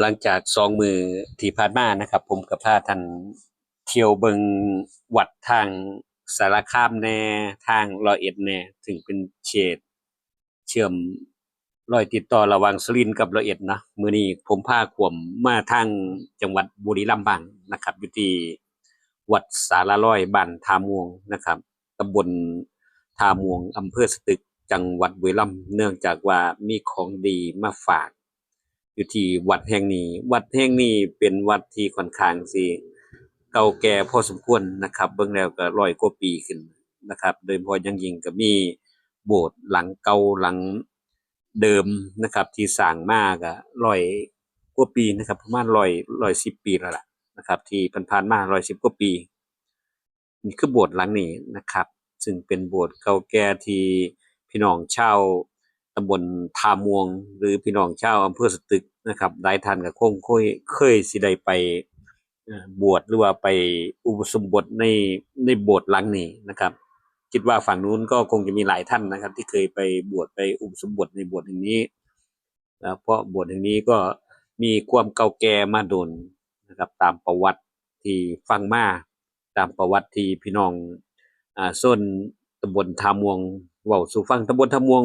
หลังจากสองมือที่ผ่านมานะครับ ผมกับพาท่านเที่ยวเบิงวัดทางสารคามแน่ทางรอยเอ็ดแน่ถึงเป็นเฉดเชื่อมรอยติดต่อระหว่างสุรินกับรอยเอ็ดนะมือนี้ผมพาขวมมาทางจังหวัดบุรีรัมย์บ้างนะครับอยู่ที่วัดสารร้อยบ้านทาม่วงนะครับตำบลทาม่วงอำเภอสตึกจังหวัดบุรีรัมย์เนื่องจากว่ามีของดีมาฝาก อยู่ที่วัดแห่งนี้ วัดแห่งนี้เป็นวัดที่ค่อนข้างสิเก่าแก่พอสมควรนะครับ เบิ่งแล้วก็ร้อยกว่าปีขึ้นนะครับ โดยพอยังยิงก็มีโบสถ์หลังเก่าหลังเดิมนะครับ ที่สร้างมาก็ร้อยกว่าปีนะครับประมาณร้อยร้อยสิบปีแล้วล่ะนะครับ ที่ผ่านๆมาร้อยสิบกว่าปีนี่คือโบสถ์หลังนี้นะครับ ซึ่งเป็นโบสถ์เก่าแก่ที่พี่น้องชาว ตำบลทามวง หรือพี่น้องชาวอำเภอสตึกนะครับหลายท่านก็คงเคยเคยสิได้ไปบวชหรือว่าไปอุปสมบทในในโบสถ์หลังนี้นะครับ คิดว่าฝั่งนู้นก็คงจะมีหลายท่านนะครับ ที่เคยไปบวชไปอุปสมบทในโบสถ์แห่งนี้นะเพราะโบสถ์แห่งนี้ก็มีความเก่าแก่มาโดนนะครับ ตามประวัติที่ฟังมาตามประวัติที่พี่น้องอ่าส้นตำบลทามวงเว้าสู่ฟังตำบลทามวง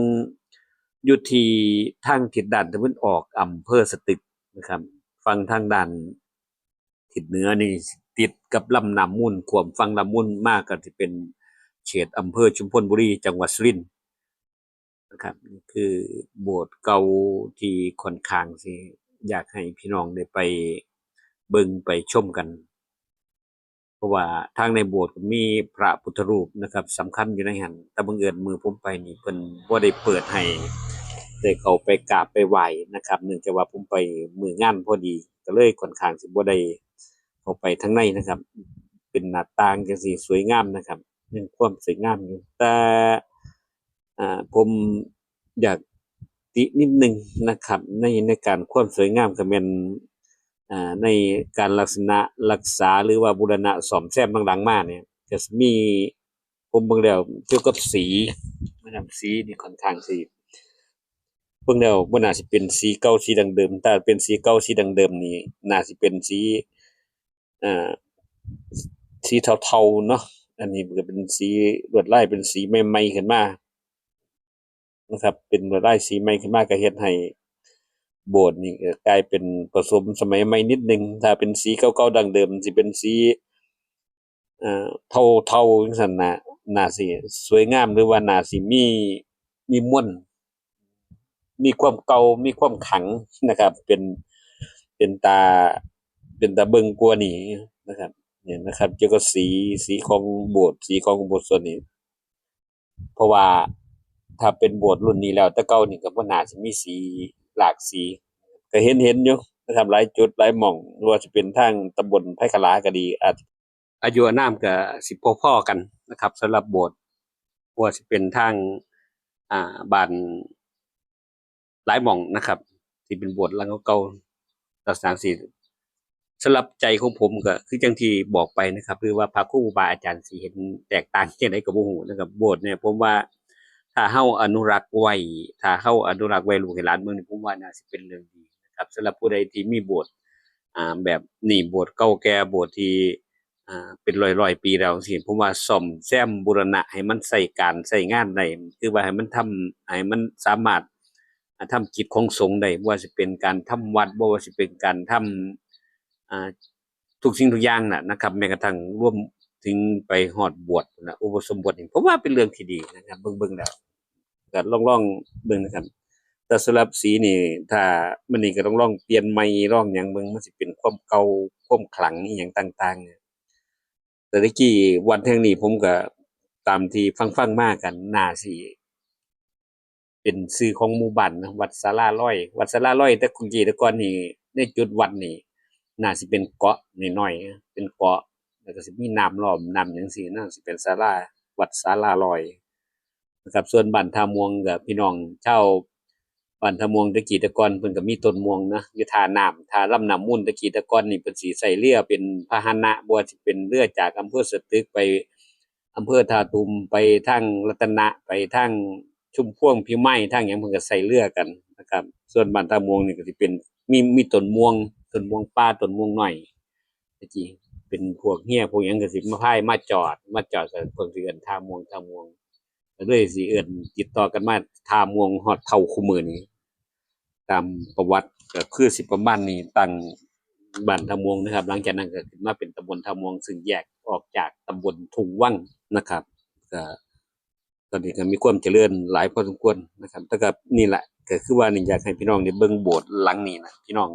อยู่ที่ทางทิศด้านตะวันออกอำเภอสตึกนะครับฟังทางด้านทิศเหนือนี่ติดกับลำน้ำมูลขวมฟังลำมูลมากก็สิเป็นเขตอำเภอชุมพลบุรีจังหวัดสุรินทร์นะครับคือโบสถ์เก่าที่ค่อนข้างสิอยากให้พี่น้องได้ไปเบิ่งไปชมกัน เพราะว่าทางในโบสถ์มีพระพุทธรูปนะครับสำคัญอยู่ในหันแต่บังเอิญมือผมไปนี่เพิ่นบ่าได้เปิดให้ได้เขาไปกราบไปไหว้นะครับเนื่องจากว่าผมไปมืองานพอดีก็เลยค่อนข้างสิบ่ได้เข้าไปทางในนะครับ เป็นหน้าต่างจังซี่สวยงามนะครับยังความสวยงามอยู่แต่อ่าผมอยากตินิดหนึงนะครับ ในในการความสวยงามก็แม่น ในการลักษณะรักษาหรือว่าบูรณะซ่อมแซมบางๆมากเนี่ยจะมีผมเบิ่งแล้วเกี่ยวกับสีนะครับสีนี่ค่อนข้างสิเบิ่งแล้วบ่น่าสิเป็นสีเก่าสีดังเดิมถ้าเป็นสีเก่าสีดังเดิมนี่น่าสิเป็นสีอ่าสีเทาๆเนาะอันนี้มันก็เป็นสีลวดลายเป็นสีใหม่ๆขึ้นมานะครับ เป็นลวดลายสีใหม่ขึ้นมาก็เฮ็ดให้ โบสถ์นี่กลายเป็นผสมสมัยใหม่นิดหนึ่งถ้าเป็นสีเก่าๆดังเดิมสิเป็นสีเอ่อเทาๆจังซั่นน่ะนาสิสวยงามหรือว่านาสิมีมีมนต์มีความเก่ามีความขังนะครับ เป็นเป็นตาเป็นตาเบิงกลัว่านี้นะครับเนี่ยนะครับเกี่ยวกับสีสีของโบสถ์สีของโบสถ์ส่วนนี้ เพราะว่าถ้าเป็นโบสถ์รุ่นนี้แล้ว แต่เก่านี่ก็บ่น่าสิมีสี หลากสี ก็เห็นเห็นอยู่นะครับหลายจุดหลายหม่องบ่ว่าจะเป็นทางตำบลไผ่ขลาก็ดีอาจอายุนามก็สิบพ่อๆกันนะครับสำหรับโบสถ์บ่ว่าสิเป็นทางอ่าบ้านหลายหม่องนะครับ ที่เป็นโบสถ์ลังเก่าๆลักษณะสิสำหรับใจของผมก็คือจังที่บอกไปนะครับหรือว่าพระครูบาอาจารย์สิเห็นแตกต่างจังไดก็บ่ฮู้นะครับโบสถ์เนี่ยผมว่า ถ้าเฮาอนุรักษ์ไว้ถ้าเฮาอนุรักษ์ไว้ลูกห้หลานเมืองนี่ผมว่าน่าสิเป็นเรื่องดีนะครับสำหรับผู้ใดที่มีโบสถ์อ่าแบบนี่โบสถ์เก่าแก่โบสถ์ที่อ่าเป็นร้อยๆปีแล้วจังซี่ผมว่าซ่อมแซมบูรณะให้มันใช้การใช้งานได้คือว่าให้มันทำให้มันสามารถอ่าทำกิจของสงฆ์ได้บ่ว่าสิเป็นการทำวัดบ่ว่าสิเป็นการทำอ่าทุกสิ่งทุกอย่างน่ะนะครับแม้กระทั่งร่วม ถึงไปฮอดบวชนะอุปสมบทนี่ผมว่าเป็นเรื่องที่ดีนะครับ เบิ่งๆแล้วก็ลองลองเบิ่งนะครับ แต่สำหรับสีนี่ ถ้ามันนี่ก็ต้องลองเปลี่ยนใหม่ลองหยังเบิ่งมันสิเป็นความเก่าความขลังอีหยังต่าง ๆ เนี่ย แต่ตะกี้วันแห่งนี้ผมก็ตามที่ฟังๆมากกันน่าสิเป็นชื่อของหมู่บ้านนะวัดศาลาร้อย วัดศาลาร้อย แต่คุกี้แต่ก่อนนี่ในจุดวัดนี่น่าสิเป็นเกาะน้อยๆเป็นเกาะ แล้วก็สิมีน้ำล้อมน้ำจังซี่น่าสิเป็นศาลาวัดศาลาร้อยนะครับส่วนบ้านทามวงกับพี่น้องชาบ้านทามวงตะกี้ตะกอนเพิ่นก็มีต้นมวงนะอยู่ทาน้ำทาลำน้ำมูลตะกี้ตะกอนนี่เพิ่นสิใช้เรือเป็นพาหนะบ่ว่าสิเป็นเรือจากอำเภอสตึกไปอำเภอท่าตูมไปทางรัตนะไปทางชุมพ่วงพิไมายทางหยังเพิ่นก็ใส่เรือกันนะครับ ส่วนบ้านทามวงนี่ก็สิเป็นมีมีต้นมวงต้นมวงป่าต้นมวงน้อยตะกี้ เป็นพวกเฮียพวกยังก็สิมาพายมาจอด มาจอดก็เพิ่นสิเอิ้นท่ามวงท่ามวงก็เลยสิเอิ้นติดต่อกันมาท่ามวงฮอดเท่าคุมื้อนี้ตามประวัติก็คือสิบประมาณนี้ตั้งบ้านท่ามวงนะครับ หลังจากนั้นก็ขึ้นมาเป็นตำบลท่ามวง ซึ่งแยกออกจากตำบลทุ่งวังนะครับก็ตอนนี้ก็มีความเจริญหลายพอสมควรนะครับแต่ก็นี่แหละก็คือว่านี่อยากให้พี่น้องได้เบิ่งโบสถ์หลังนี้นะพี่น้อง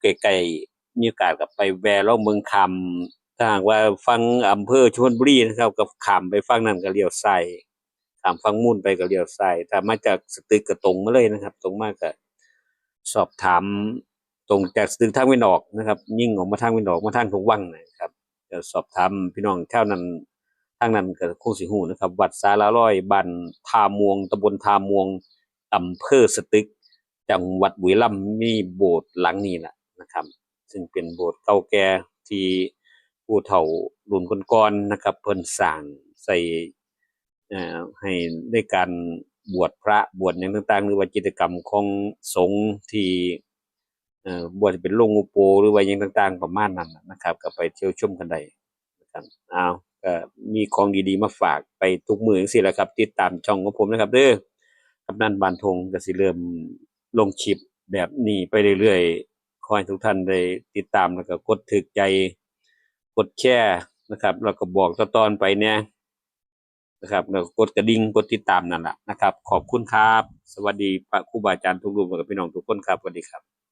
ใกล้ๆ มีโอกาสก็ไปแวะลองเมืองคำถ้าหากว่าฟังอำเภอชลบุรีนะครับก็ข้ามไปฝั่งนั้นก็เลี้ยวซ้ขามฝั่งมูนไปก็เลี้ยวซ้ถ้ามาจากสตึกก็ตรงมาเลยนะครับ ตรงมากก็สอบถามตรงจากสตึกทางวินอกนะครับ ยิ่งออกมาทางวินอกมาทางทงวังนะครับจะสอบถามพี่น้องแถวนั้นทางนั้นก็คงสิฮู้นะครับ วัดสาราร้อยบ้านทามวงตำบลทามวงอำเภอสตึกจังหวัดบุรีรัมย์มีโบสถ์หลังนี้แหละนะครับ ซึ่งเป็นโบสถ์เก่าแก่ที่ผู้เฒ่ารุ่นก่อนๆนะครับ เพิ่นสร้างใส่ให้ในการบวชพระบวชอย่างต่างๆ หรือว่ากิจกรรมของสงฆ์ที่บวชเป็นลงอุโปหรือว่าอย่างต่าง ๆ ประมาณนั้นนะครับก็ไปเที่ยวชมกันได้นะครับอ้าวก็มีของดีๆมาฝากไปทุกมือจังซี่แหละครับ ติดตามช่องของผมนะครับเด้อกำนันบานทงก็สิเริ่มลงคลิปแบบนี้ไปเรื่อยๆ ขอให้ทุกท่านได้ติดตามแล้วก็กดถึกใจ กดแชร์นะครับ แล้วก็บอกต่อๆไปเนี่ยนะครับแล้วก็กดกระดิ่งกดติดตามนั่นแหละนะครับ ขอบคุณครับ สวัสดีพระครูบาอาจารย์ทุกรูปและพี่น้องทุกคนครับสวัสดีครับ